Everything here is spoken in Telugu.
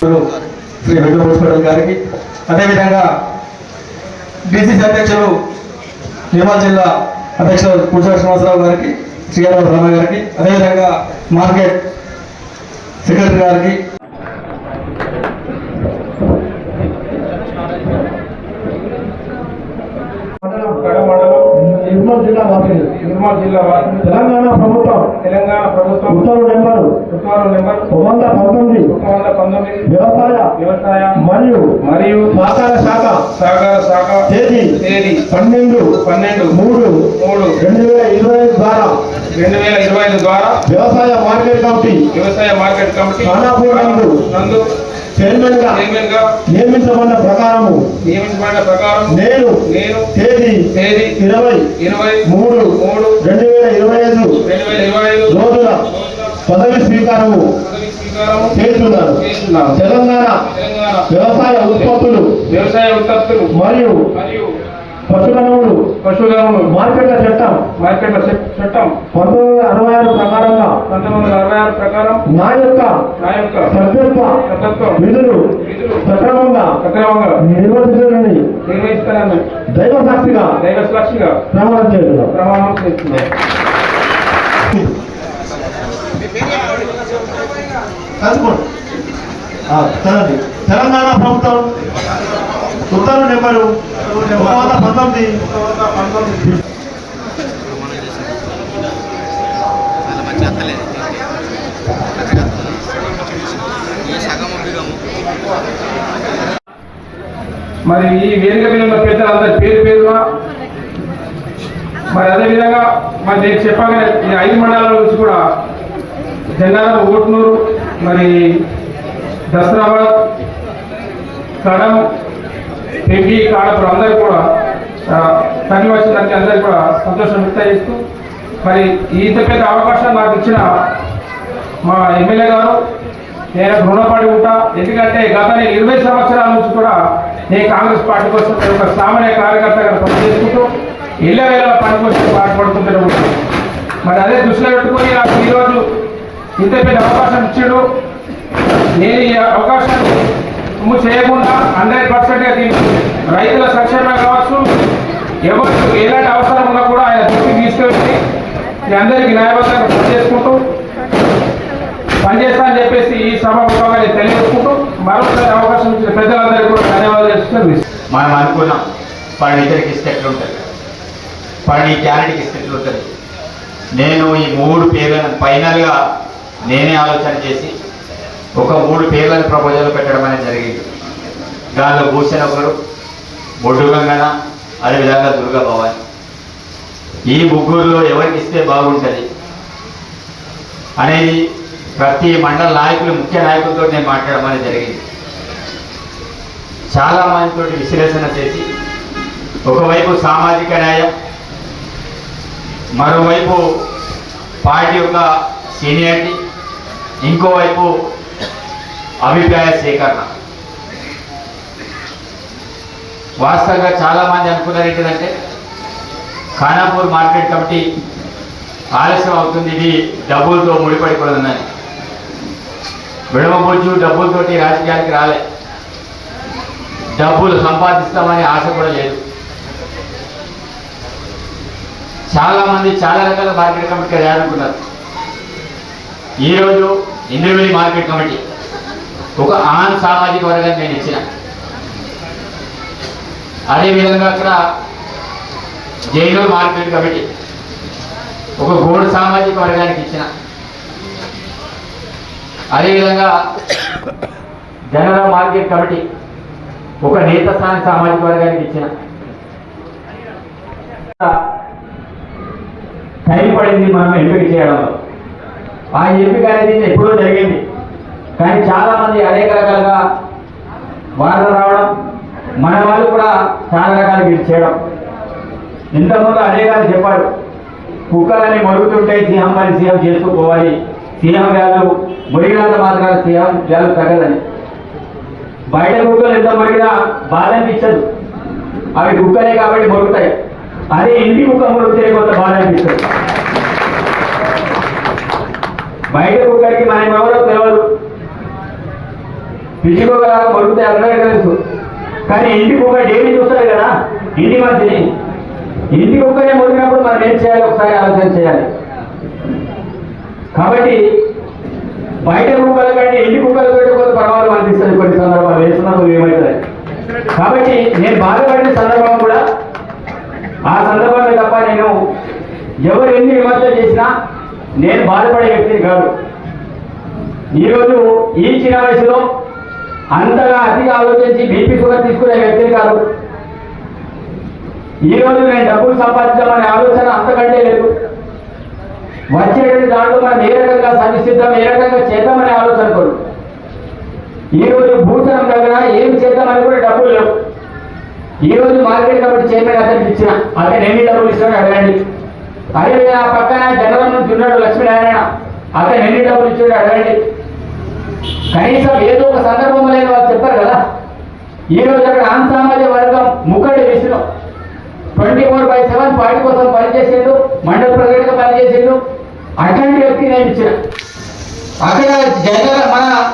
శ్రీ వెంకట మున్సిపల్ గారికి. అదేవిధంగా డిసిసి అధ్యక్షులు నిర్మల్ జిల్లా అధ్యక్షులు పురుష శ్రీనివాసరావు గారికి శ్రీరామ రామ గారికి అదేవిధంగా మార్కెట్ సెక్రటరీ గారికి. మండలం నిర్మల్ జిల్లా వాసిని నిర్మల్ జిల్లా వాసిని తెలంగాణ ప్రభుత్వం. తెలంగాణ ప్రభుత్వం. ఉత్తర్వు నెంబరు. ఉత్తర్వు నెంబర్. ఒక వంద పంతొమ్మిది. ఒక వంద పంతొమ్మిది. వ్యవసాయ. వ్యవసాయ. మరియు మరియు సహకార శాఖ. సహకార శాఖ. తేదీ. తేదీ. పన్నెండు. పన్నెండు. మూడు. మూడు. రెండు వేల ఇరవై ఐదు ద్వారా. రెండు వేల ఇరవై ఐదు ద్వారా. వ్యవసాయ మార్కెట్ కమిటీ. వ్యవసాయ మార్కెట్ కమిటీ. నందు. చైర్మన్గా చైర్మన్గా నియమించబడిన ప్రకారము నియమించబడిన ప్రకారం నేను నేను తేదీ తేదీ ఇరవై ఇరవై మూడు మూడు రెండు వేల ఇరవై ఐదు రెండు వేల ఇరవై ఐదు రోజున పదవి స్వీకారము చేస్తున్నాను తెలంగాణ వ్యవసాయ ఉత్పత్తులు వ్యవసాయ ఉత్పత్తులు మరియు మరియు పశుగణములు. పశువులను మార్కెట్ల చట్టం మార్కెట్ల చట్- చట్టం పంతొమ్మిది వందల అరవై ఆరు ప్రకారంగా. పంతొమ్మిది వందల అరవై ఆరు ప్రకారం నా యొక్క నా యొక్క సభ్యత్వ సభ్యత్వం విధులు సక్రమంగా సక్రమంగా నిర్వర్తించాలని నిర్వహిస్తానని దైవ సాక్షిగా దైవ సాక్షిగా ప్రమాణం చేస్తున్నాను ప్రమాణం చేస్తున్నాను చదవండి తెలంగాణ ప్రభుత్వం ఉత్తర్వు నెంబరు. ఒక వంద పంతొమ్మిది. మరి ఈ వేదిక మీద ఉన్న పెద్దలందరి పేరు పేరుగా మరి అదేవిధంగా మరి నేను చెప్పగానే ఈ ఐదు మండలాల నుంచి కూడా జెండాల ఓట్నూరు మరి దసరాబాద్ కడం పెండి కాడపురం అందరు కూడా తల్లి వచ్చిందంటే అందరికి కూడా సంతోషం వ్యక్తం చేస్తూ మరి ఇంత పెద్ద అవకాశం నాకు ఇచ్చిన మా ఎమ్మెల్యే గారు నేను రుణపడి ఉంటా. ఎందుకంటే గత ఇరవై సంవత్సరాల నుంచి కూడా నేను కాంగ్రెస్ పార్టీ కోసం ఒక సామాన్య కార్యకర్తగా పనిచేసుకుంటూ ఇళ్ళ వేళ పని కోసం పాటుపడుతుంటూనే ఉంటాను మరి అదే దృష్టిలో పెట్టుకొని నాకు ఈరోజు ఇంత పెద్ద అవకాశం ఇచ్చాడు. నేను ఈ అవకాశాన్ని నువ్వు చేయకుండా హండ్రెడ్ పర్సెంట్గా దీన్ని రైతుల సంక్షేమం కావచ్చు. ఎవరికి ఎలాంటి అవసరం ఉన్నా కూడా ఆయన దృష్టికి తీసుకెళ్ళి మీ అందరికీ న్యాయబద్ధంగా పనిచేసుకుంటూ పనిచేస్తా అని చెప్పేసి ఈ సభాముఖంగా నేను తెలియజేసుకుంటూ మరొకసారి అవకాశం ఇచ్చిన ప్రజలందరికీ కూడా ధన్యవాదాలు చేస్తున్నాను మనం అనుకున్నాం పని ఇద్దరికి ఇస్తే ఎట్లుంటుంది పని క్యారెట్కి ఇస్తే ఎట్లుంటుంది నేను ఈ మూడు పేర్లను ఫైనల్గా నేనే ఆలోచన చేసి ఒక మూడు పేర్లను ప్రపోజల్ పెట్టడం అనేది జరిగింది. దానిలో భూషణ్ ఒకరు బొడ్డు గంగన అదేవిధంగా దుర్గా భవాని. ఈ ముగ్గురులో ఎవరికి ఇస్తే బాగుంటుంది? అనేది ప్రతి మండల నాయకులు ముఖ్య నాయకులతో నేను మాట్లాడడం అనేది జరిగింది. చాలా మందితో విశ్లేషణ చేసి ఒకవైపు సామాజిక న్యాయం మరోవైపు పార్టీ యొక్క సీనియారిటీ ఇంకోవైపు అభిప్రాయ సేకరణ. వాస్తవంగా చాలామంది అనుకున్నారు ఏంటిదంటే ఖానాపూర్ మార్కెట్ కమిటీ ఆలస్యం అవుతుంది ఇది డబ్బులతో ముడిపడిపోతుందని విడమబొజ్జు డబ్బులతోటి రాజకీయానికి రాలే. డబ్బులు సంపాదిస్తామని ఆశ కూడా లేదు. చాలామంది చాలా రకాల మార్కెట్ కమిటీ చేయాలనుకున్నారు ఈరోజు ఇంద్రవెల్లి మార్కెట్ కమిటీ ఒక ఆన్ సామాజిక వర్గాన్ని నేను ఇచ్చిన. అదేవిధంగా అక్కడ జైనూరు మార్కెట్ కమిటీ ఒక గోడు సామాజిక వర్గానికి ఇచ్చిన. అదేవిధంగా జనరల్ మార్కెట్ కమిటీ ఒక నేత స్థాని సామాజిక వర్గానికి ఇచ్చిన. టైం పడింది మనం ఎంపిక చేయడంలో ఆయన ఎంపిక అనేది ఎప్పుడో జరిగింది. కానీ చాలా మంది అనేక రకాలుగా వార్త రావడం మన వాళ్ళు కూడా చాలా రకాలు ఇది చేయడం. ఇంతకుముందు అనేకాలు చెప్పాడు కుక్కలని మరుగుతుంటే సింహం మరి సీఎం చేసుకుపోవాలి సీఎం గారు మురిగినంత మాత్రాన సీఎం గారు తగ్గదని. బయట కుక్కలు ఎంత మురిగినా బాధ అనిపించదు. అవి కుక్కలే కాబట్టి మరుగుతాయి. అదే ఇంటి కుక్క మరుగుతే కొంత బాధ అనిపిస్తుంది. బయట కుక్కడికి మనం ఎవరో తెలియదు పిచ్చి కొడుకుతే అందరికీ తెలుసు. కానీ ఇంటికి ఒక డైలీ చూస్తారు కదా ఇంటి మనిషిని. ఇంటికి ఒక్కరే మొరిగినప్పుడు మనం ఏం చేయాలి? ఒకసారి ఆలోచన చేయాలి. కాబట్టి బయట కుక్కల కంటే ఇంటి కుక్కలు పెట్టకపోతే పర్వాలు అనిపిస్తుంది కొన్ని సందర్భాలు. వేస్తున్నప్పుడు ఏమవుతుంది కాబట్టి నేను బాధపడిన సందర్భం కూడా ఆ సందర్భంలో తప్ప నేను ఎవరు ఎన్ని విమర్శలు చేసినా నేను బాధపడే వ్యక్తిని కాదు. ఈరోజు ఈ చిన్న వయసులో అంతగా అతిగా ఆలోచించి బీపీ షుగర్ తీసుకునే వ్యక్తిని కాదు. ఈరోజు నేను డబ్బులు సంపాదించామనే ఆలోచన అంతకంటే లేదు. వచ్చేటువంటి దాంట్లో మనం ఏ రకంగా సంధిస్తాం ఏ రకంగా చేద్దామనే ఆలోచన కోరు ఈరోజు భూషణం దగ్గర ఏం చేద్దామని కూడా డబ్బులు లేవు. ఈరోజు మార్కెట్ కమిటీ చైర్మన్ అతనికి ఇచ్చిన అతను ఎన్ని డబ్బులు ఇస్తాడో అడగండి. అదే ఆ పక్కన జనరల్ నుంచి ఉన్నాడు లక్ష్మీనారాయణ. అతను ఎన్ని డబ్బులు ఇచ్చాడు అడగండి. కనీసం ఏదో ఒక సందర్భం లేని వాళ్ళు చెప్పారు కదా. ఈ రోజు అక్కడ ఆన్ సామాజిక వర్గం ముక్కడి విషయం. Twenty four by seven party కోసం పనిచేసిండు మండల ప్రెసిడెంట్ పనిచేసిండు. అట్లాంటి వ్యక్తి నేను ఇచ్చిన. అక్కడ జనరల్ మన